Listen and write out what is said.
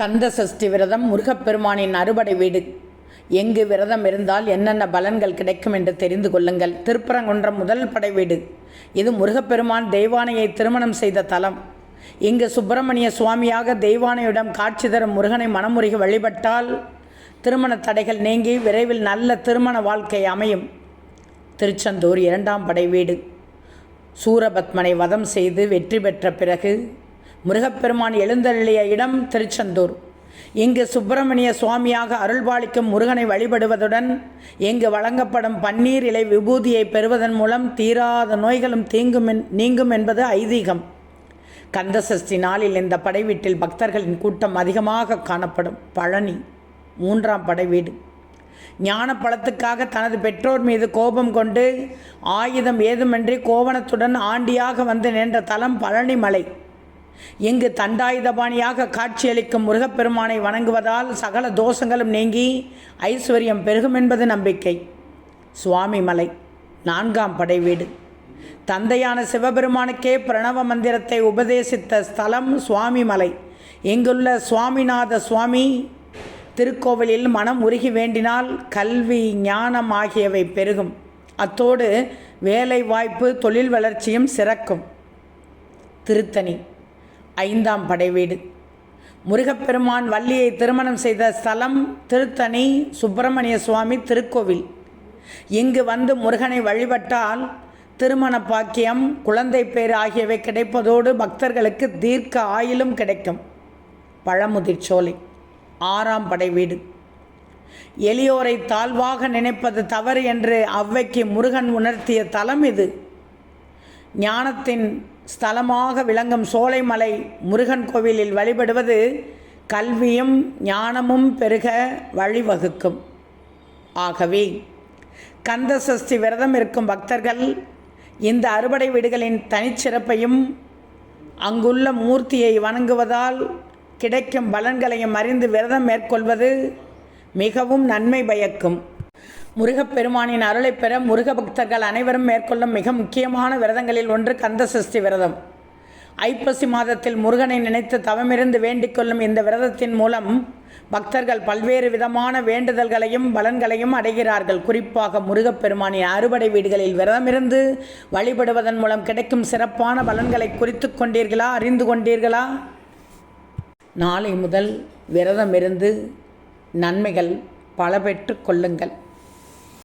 கந்த சஷ்டி விரதம் முருகப்பெருமானின் அறுபடை வீடு. எங்கு விரதம் இருந்தால் என்னென்ன பலன்கள் கிடைக்கும் என்று தெரிந்து கொள்ளுங்கள். திருப்பரங்குன்றம் முதல் படை வீடு. இது முருகப்பெருமான் தெய்வானையை திருமணம் செய்த தலம். இங்கு சுப்பிரமணிய சுவாமியாக தெய்வானையிடம் காட்சி தரும் முருகனை மனமுருகி வழிபட்டால் திருமண தடைகள் நீங்கி விரைவில் நல்ல திருமண வாழ்க்கை அமையும். திருச்செந்தூர் இரண்டாம் படை வீடு. சூரபத்மனை வதம் செய்து வெற்றி பெற்ற பிறகு முருகப்பெருமான் எழுந்தருளிய இடம் திருச்செந்தூர். இங்கு சுப்பிரமணிய சுவாமியாக அருள்பாலிக்கும் முருகனை வழிபடுவதுடன் இங்கு வழங்கப்படும் பன்னீர் இலை விபூதியை பெறுவதன் மூலம் தீராத நோய்களும் தீங்கும் நீங்கும் என்பது ஐதீகம். கந்தசஷ்டி நாளில் இந்த படை வீட்டில் பக்தர்களின் கூட்டம் அதிகமாக காணப்படும். பழனி மூன்றாம் படை வீடு. ஞான பழத்துக்காக தனது பெற்றோர் மீது கோபம் கொண்டு ஆயுதம் ஏதுமின்றி கோவணத்துடன் ஆண்டியாக வந்து நின்ற தலம் பழனி மலை இங்கு தண்டாயுதபாணியாக காட்சியளிக்கும் முருகப்பெருமானை வணங்குவதால் சகல தோஷங்களும் நீங்கி ஐஸ்வர்யம் பெருகும் என்பது நம்பிக்கை. சுவாமி மலை நான்காம் படை வீடு. தந்தையான சிவபெருமானுக்கே பிரணவ மந்திரத்தை உபதேசித்த ஸ்தலம் சுவாமி மலை. இங்குள்ள சுவாமிநாத சுவாமி திருக்கோவிலில் மனம் உருகி வேண்டினால் கல்வி ஞானம் ஆகியவை பெருகும். அத்தோடு வேலை வாய்ப்பு தொழில் வளர்ச்சியும் சிறக்கும். திருத்தணி ஐந்தாம் படைவீடு முருகப்பெருமான் வள்ளியை திருமணம் செய்த ஸ்தலம் திருத்தணி சுப்பிரமணிய சுவாமி திருக்கோவில். இங்கு வந்து முருகனை வழிபட்டால் திருமண பாக்கியம் குழந்தை பேர் ஆகியவை கிடைப்பதோடு பக்தர்களுக்கு தீர்க்க ஆயுளும் கிடைக்கும். பழமுதிர் சோலை. ஆறாம் படை வீடு. எளியோரை தாழ்வாக நினைப்பது தவறு என்று அவ்வைக்கு முருகன் உணர்த்திய தலம் இது. ஞானத்தின் ஸ்தலமாக விளங்கும் சோலைமலை முருகன் கோவிலில் வழிபடுவது கல்வியும் ஞானமும் பெருக வழிவகுக்கும். ஆகவே கந்த சஷ்டி விரதம் இருக்கும் பக்தர்கள் இந்த அறுபடை வீடுகளின் தனிச்சிறப்பையும் அங்குள்ள மூர்த்தியை வணங்குவதால் கிடைக்கும் பலன்களையும் அறிந்து விரதம் மேற்கொள்வது மிகவும் நன்மை பயக்கும். முருகப்பெருமானின் அருளை பெற முருக பக்தர்கள் அனைவரும் மேற்கொள்ளும் மிக முக்கியமான விரதங்களில் ஒன்று கந்த சஷ்டி விரதம். ஐப்பசி மாதத்தில் முருகனை நினைத்து தவமிருந்து வேண்டிக் கொள்ளும் இந்த விரதத்தின் மூலம் பக்தர்கள் பல்வேறு விதமான வேண்டுதல்களையும் பலன்களையும் அடைகிறார்கள். குறிப்பாக முருகப்பெருமானின் அறுபடை வீடுகளில் விரதமிருந்து வழிபடுவதன் மூலம் கிடைக்கும் சிறப்பான பலன்களை குறித்து கொண்டீர்களா? அறிந்து கொண்டீர்களா? நாளை முதல் விரதமிருந்து நன்மைகள் பல பெற்று கொள்ளுங்கள்.